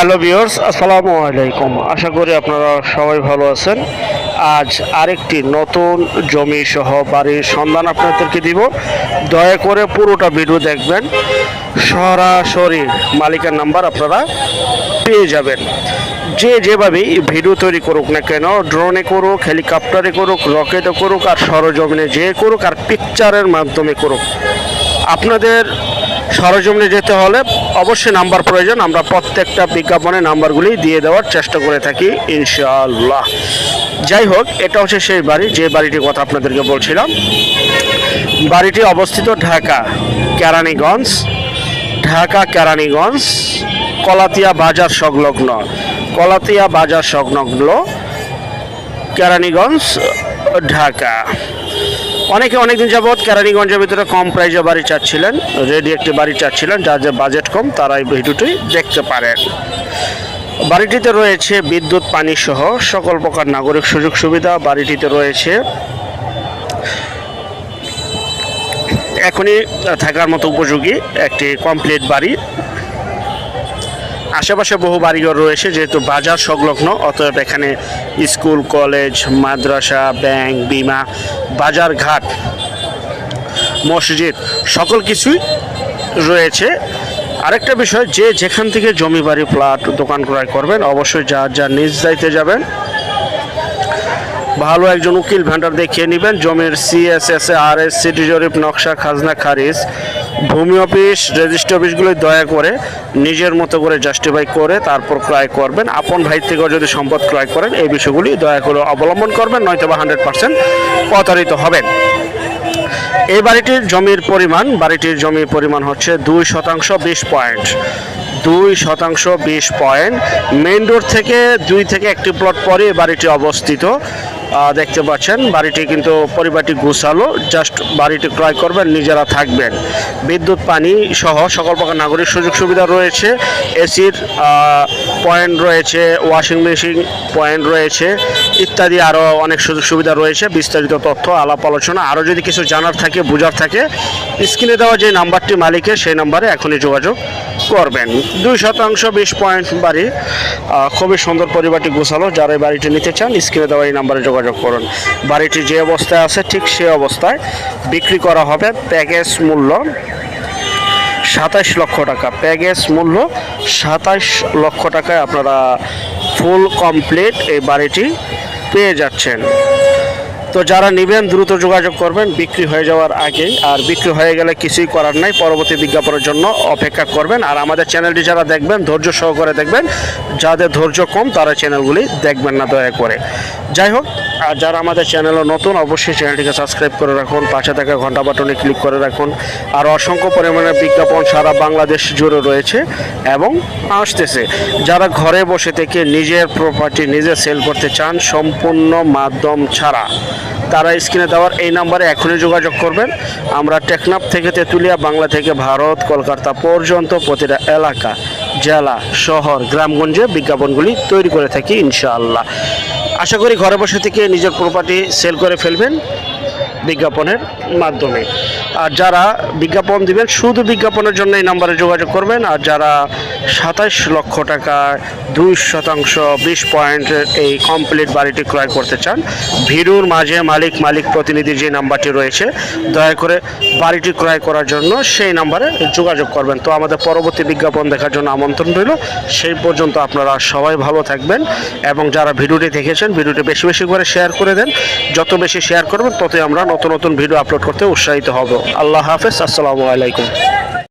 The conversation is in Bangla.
হ্যালো ভিউয়ার্স, আসসালামু আলাইকুম। আশা করি আপনারা সবাই ভালো আছেন। আজ আরেকটি নতুন জমি সহ বাড়ির সন্ধান আপনাদেরকে দিব। দয়া করে পুরোটা ভিডিও দেখবেন। সরাসরি মালিকের নাম্বার আপনারা পেয়ে যাবেন। যে যেভাবে ভিডিও তৈরি করুক না কেন, ড্রোনে করুক, হেলিকপ্টারে করুক, রকেটে করুক, আর সরজমিনে যে করুক, আর পিকচারের মাধ্যমে করুক, আপনাদের সরজমিনে যেতে হলে অবশ্যই নাম্বার প্রয়োজন। আমরা প্রত্যেকটা বিজ্ঞাপনে নাম্বারগুলি দিয়ে দেওয়ার চেষ্টা করে থাকি, ইনশাআল্লাহ। যাই হোক, এটা হচ্ছে সেই বাড়ি, যে বাড়িটির কথা আপনাদেরকে বলছিলাম। বাড়িটি অবস্থিত ঢাকা কেরানীগঞ্জ ঢাকা কেরানীগঞ্জ, কলাতিয়া বাজার সংলগ্ন, কলাতিয়া বাজার সংলগ্ন কেরানীগঞ্জ, ঢাকা। অনেকে অনেকদিন যাবৎ কেরানীগঞ্জের ভিতরে কম প্রাইজে বাড়ি চাচ্ছিলেন। রেডি একটি বাড়ি চাচ্ছিলেন, যার যে বাজেট কম তারা এই ভিডিওটি দেখতে পারেন। বাড়িটিতে রয়েছে বিদ্যুৎ, পানি সহ সকল প্রকার নাগরিক সুযোগ সুবিধা। বাড়িটিতে রয়েছে এখনই থাকার মতো উপযোগী একটি কমপ্লিট বাড়ি। আশেপাশে বহু বাড়িঘর রয়েছে, যেহেতু বাজার সংলগ্ন, অতএব এখানে স্কুল, কলেজ, মাদ্রাসা, ব্যাংক, বিমা, বাজার ঘাট, মসজিদ, সকল কিছুই রয়েছে। আরেকটা বিষয়, যে যেখান থেকে জমি বাড়ি প্লাট দোকান ক্রয় করবেন, অবশ্যই যা যা নিজ দায়িত্বে যাবেন। ভালো একজন উকিল ভেন্ডার দেখিয়ে নেবেন। জমির সিএসএস আর এস সিটি জরিপ, নকশা, খাজনা, খারিজ ভূমি অফিস রেজিস্ট্রি অফিসগুলো দয়া করে নিজের মতো করে জাস্টিফাই করে তারপর ক্রয় করবেন। আপন ভাই থেকেও যদি সম্পদ ক্রয় করেন, এই বিষয়গুলি দয়া করে অবলম্বন করবেন নয়তো বা হান্ড্রেড পার্সেন্ট প্রতারিত হবেন। এই বাড়িটির জমির পরিমাণ, বাড়িটির জমির পরিমাণ হচ্ছে দুই শতাংশ বিশ পয়েন্ট। দুই শতাংশ বিশ পয়েন্ট। মেন রোড থেকে দুই থেকে একটি প্লট পরে বাড়িটি অবস্থিত। দেখতে পাচ্ছেন, বাড়িটি কিন্তু পরিবারটি গুছালো জাস্ট বাড়িটি ক্রয় করবেন, নিজেরা থাকবেন। বিদ্যুৎ, পানি সহ সকল প্রকার নাগরিক সুযোগ সুবিধা রয়েছে এসির পয়েন্ট রয়েছে ওয়াশিং মেশিন পয়েন্ট রয়েছে, ইত্যাদি আরও অনেক সুযোগ সুবিধা রয়েছে, বিস্তারিত তথ্য, আলাপ আলোচনা আরও যদি কিছু জানার থাকে, বোঝার থাকে স্ক্রিনে দেওয়া যে নাম্বারটি মালিকের, সেই নাম্বারে এখনই যোগাযোগ করবেন। দুই শতাংশ বিশ পয়েন্ট বাড়ি খুবই সুন্দর পরিবারটি গোছালো, যারা এই বাড়িটি নিতে চান স্ক্রিনে দেওয়া এই নাম্বারে যোগাযোগ করুন। বাড়িটি যে অবস্থায় আছে ঠিক সেই অবস্থায় বিক্রি করা হবে প্যাকেজ মূল্য সাতাশ লক্ষ টাকা। প্যাকেজ মূল্য সাতাশ লক্ষ টাকায় আপনারা ফুল কমপ্লিট এই বাড়িটি পেয়ে যাচ্ছেন। তো যারা নেবেন, দ্রুত যোগাযোগ করবেন। বিক্রি হয়ে যাওয়ার আগেই। আর বিক্রি হয়ে গেলে কিছুই করার নাই। পরবর্তী বিজ্ঞাপনের জন্য অপেক্ষা করবেন। আর আমাদের চ্যানেলটি যারা দেখবেন, ধৈর্য সহকারে দেখবেন। যাদের ধৈর্য কম, তারা চ্যানেলগুলি দেখবেন না, দয়া করে। যাই হোক আর যারা আমাদের চ্যানেলে নতুন, অবশ্যই চ্যানেলটিকে সাবস্ক্রাইব করে রাখুন, পাশে থাকা ঘণ্টা বাটনে ক্লিক করে রাখুন। আর অসংখ্য পরিমাণে বিজ্ঞাপন সারা বাংলাদেশ জুড়ে রয়েছে এবং আসতেছে। যারা ঘরে বসে থেকে নিজের প্রপার্টি নিজে সেল করতে চান, সম্পূর্ণ মাধ্যম ছাড়া। তারা স্ক্রিনে দেওয়ার এই নাম্বারে এখনই যোগাযোগ করবেন। আমরা টেকনাফ থেকে তেঁতুলিয়া, বাংলা থেকে ভারত, কলকাতা পর্যন্ত প্রতিটা এলাকা, জেলা, শহর, গ্রামগঞ্জে বিজ্ঞাপনগুলি তৈরি করে থাকি ইনশাআল্লাহ। আশা করি ঘরে বসে থেকে নিজের প্রপার্টি সেল করে ফেলবেন। বিজ্ঞাপনের মাধ্যমে। আর যারা বিজ্ঞাপন দিবেন, শুধু বিজ্ঞাপনের জন্য এই নাম্বারে যোগাযোগ করবেন। আর যারা সাতাশ লক্ষ টাকা, দুই শতাংশ, বিশ পয়েন্ট এই কমপ্লিট বাড়িটি ক্রয় করতে চান, ভিড়ুর মাঝে মালিক মালিক প্রতিনিধি যে নাম্বারটি রয়েছে, দয়া করে বাড়িটি ক্রয় করার জন্য সেই নাম্বারে যোগাযোগ করবেন। তো আমাদের পরবর্তী বিজ্ঞাপন দেখার জন্য আমন্ত্রণ রইল। সেই পর্যন্ত আপনারা সবাই ভালো থাকবেন এবং যারা ভিডিওটি দেখেছেন, ভিডিওটি বেশি বেশি করে শেয়ার করে দেন। যত বেশি শেয়ার করবেন, ততই আমরা নতুন নতুন ভিডিও আপলোড করতে উৎসাহিত হব। আল্লাহ হাফেজ আসসালামু আলাইকুম।